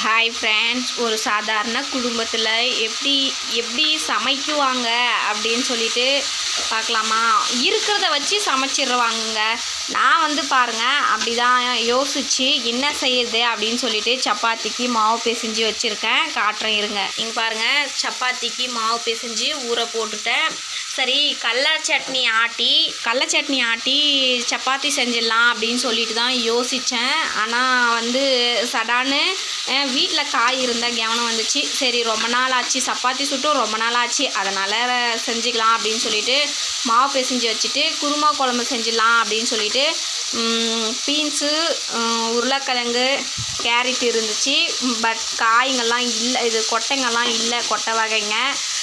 Hi friends ஒரு சாதாரண குடும்பத்தில் எப்படி எப்படி சமைக்குவாங்க அப்படின்னு சொல்லிட்டு பார்க்கலாமா? இருக்கிறத வச்சு சமைச்சிடுவாங்கங்க நான் வந்து பாருங்கள் அப்படி தான் யோசித்து என்ன செய்யுது அப்படின்னு சொல்லிட்டு சப்பாத்திக்கு மாவு பிசைஞ்சு வச்சுருக்கேன். காட்டுறேன் இருங்க. இங்கே பாருங்கள் சப்பாத்திக்கு மாவு பிசைஞ்சு ஊற போட்டுட்டேன். சரி கடல சட்னி ஆட்டி கடல சட்னி ஆட்டி சப்பாத்தி செஞ்சிடலாம் அப்படின்னு சொல்லிட்டு தான் யோசித்தேன் ஆனால் வந்து சடான்னு வீட்டில் காய் இருந்தால் கவனம் வந்துச்சு. சரி ரொம்ப நாள் ஆச்சு சப்பாத்தி சுட்டும் ரொம்ப நாள் ஆச்சு அதனால் செஞ்சுக்கலாம் அப்படின்னு சொல்லிட்டு மாவு பிசைஞ்சு வச்சுட்டு குருமா குழம்பு செஞ்சிடலாம் அப்படின்னு சொல்லிட்டு பீன்ஸு உருளைக்கிழங்கு கேரட் இருந்துச்சு. பட் காய்ங்கள்லாம் இல்லை இது கொட்டைங்கள்லாம் இல்லை கொட்டை வகைங்க.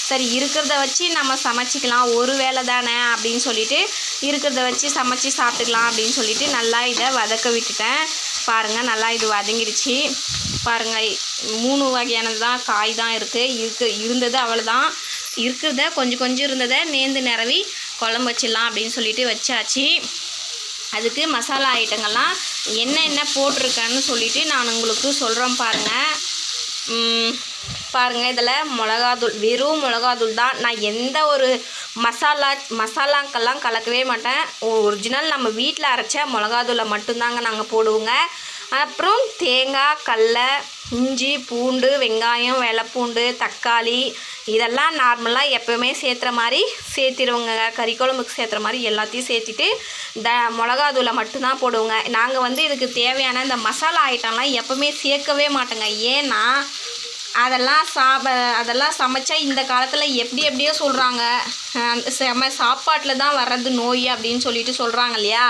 சரி இருக்கிறத வச்சு நம்ம சமைச்சிக்கலாம். ஒரு வேலை தானே அப்படின்னு சொல்லிட்டு இருக்கிறத வச்சு சமைச்சி சாப்பிட்டுக்கலாம் அப்படின்னு சொல்லிட்டு நல்லா இதை வதக்க விட்டுட்டேன். பாருங்கள் நல்லா இது வதங்கிடுச்சு. பாருங்கள் மூணு வகையானது தான் காய் தான் இருக்குது இருக்கு இருந்தது அவ்வளோதான் இருக்கிறத கொஞ்சம் கொஞ்சம் இருந்ததை நேர்ந்து நிறவி குழம்பு வச்சிடலாம் அப்படின்னு சொல்லிட்டு வச்சாச்சு. அதுக்கு மசாலா ஐட்டங்கள்லாம் என்ன என்ன போட்டிருக்கேன்னு சொல்லிவிட்டு நான் உங்களுக்கு சொல்கிறேன் பாருங்கள் பாருங்கள் இதில் மிளகாத்தூள் வெறும் மிளகாத்தூள் தான். நான் எந்த ஒரு மசாலா மசாலாக்கெல்லாம் கலக்கவே மாட்டேன். ஒரிஜினல் நம்ம வீட்டில் அரைச்ச மிளகாத்தூளை மட்டும்தாங்க நாங்கள் போடுவோங்க. அப்புறம் தேங்காய் கடல இஞ்சி பூண்டு வெங்காயம் வெள்ளைப்பூண்டு தக்காளி இதெல்லாம் நார்மலாக எப்போவுமே சேர்த்துற மாதிரி சேர்த்திடுவோங்க. கறி குழம்புக்கு சேர்த்துற மாதிரி எல்லாத்தையும் சேர்த்திட்டு த மிளகாதூளை மட்டும்தான் போடுவோங்க. நாங்கள் வந்து இதுக்கு தேவையான இந்த மசாலா ஐட்டம்லாம் எப்போவுமே சேர்க்கவே மாட்டோங்க. ஏன்னா அதெல்லாம் சாப அதெல்லாம் சமைச்சா இந்த காலத்தில் எப்படி எப்படியோ சொல்கிறாங்க செம சாப்பாட்டில் தான் வர்றது நோய் அப்படின்னு சொல்லிட்டு சொல்கிறாங்க இல்லையா?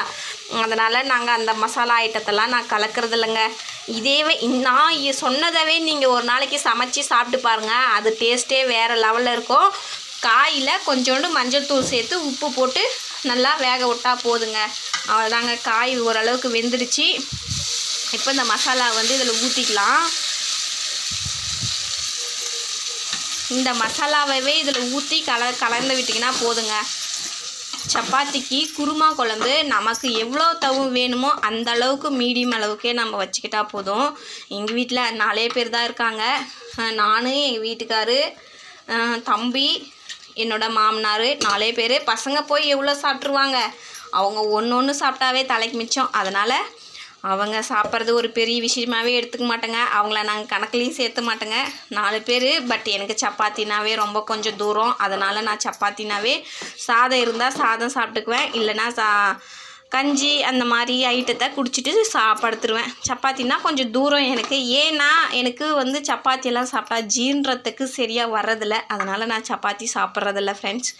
அதனால் நாங்கள் அந்த மசாலா ஐட்டத்தெல்லாம் நான் கலக்கிறது இல்லைங்க இதேவே நான் சொன்னதவே நீங்கள் ஒரு நாளைக்கு சமைச்சு சாப்பிட்டு பாருங்கள் அது டேஸ்ட்டே வேறு லெவலில் இருக்கும். காயில் கொஞ்சோண்டு மஞ்சள் தூள் சேர்த்து உப்பு போட்டு நல்லா வேக விட்டா போதுங்க. அவ்வளோதாங்க காய் ஓரளவுக்கு வெந்துடுச்சு. இப்போ இந்த மசாலா வந்து இதில் ஊற்றிக்கலாம் இந்த மசாலாவே இதில் ஊற்றி கல கலந்து விட்டிங்கன்னா போதுங்க. சப்பாத்திக்கு குருமா குழம்பு நமக்கு எவ்வளோ தவு வேணுமோ அந்த அளவுக்கு மீடியம் அளவுக்கே நம்ம வச்சுக்கிட்டா போதும். எங்கள் வீட்டில் நாலே பேர் தான் இருக்காங்க. நான் எங்கள் வீட்டுக்காரு தம்பி என்னோட மாமனார் நாலே பேர். பசங்க போய் எவ்வளோ சாப்பிட்ருவாங்க அவங்க ஒன்று ஒன்று சாப்பிட்டாவே தலைக்கு மிச்சம். அதனால் அவங்க சாப்பிட்றது ஒரு பெரிய விஷயமாவே எடுத்துக்க மாட்டேங்க. அவங்கள நாங்கள் கணக்குலேயும் சேர்த்த மாட்டேங்க. நாலு பேர் பட் எனக்கு சப்பாத்தினாவே ரொம்ப கொஞ்சம் தூரம். அதனால் நான் சப்பாத்தினாவே சாதம் இருந்தால் சாதம் சாப்பிட்டுக்குவேன். இல்லைன்னா சா கஞ்சி அந்த மாதிரி ஐட்டத்தை குடிச்சிட்டு சாப்பிடுத்துருவேன். சப்பாத்தினா கொஞ்சம் தூரம் எனக்கு. ஏன்னா எனக்கு வந்து சப்பாத்தியெல்லாம் சாப்பிட்டா ஜீன்றத்துக்கு சரியாக வர்றதில்ல. அதனால் நான் சப்பாத்தி சாப்பிட்றதில்ல ஃப்ரெண்ட்ஸ்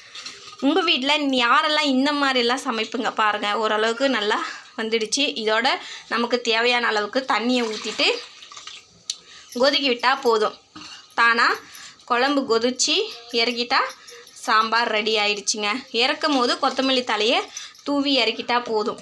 உங்கள் வீட்டில் யாரெல்லாம் இந்த மாதிரிலாம் சமைப்புங்க பாருங்கள் ஓரளவுக்கு நல்லா வந்துடுச்சு. இதோட நமக்கு தேவையான அளவுக்கு தண்ணியை ஊற்றிட்டு கொதிக்க விட்டால் போதும். தானாக குழம்பு கொதிச்சு இறக்கிட்டால் சாம்பார் ரெடி ஆயிடுச்சுங்க. இறக்கும் போது கொத்தமல்லி தலையை தூவி இறக்கிட்டால் போதும்.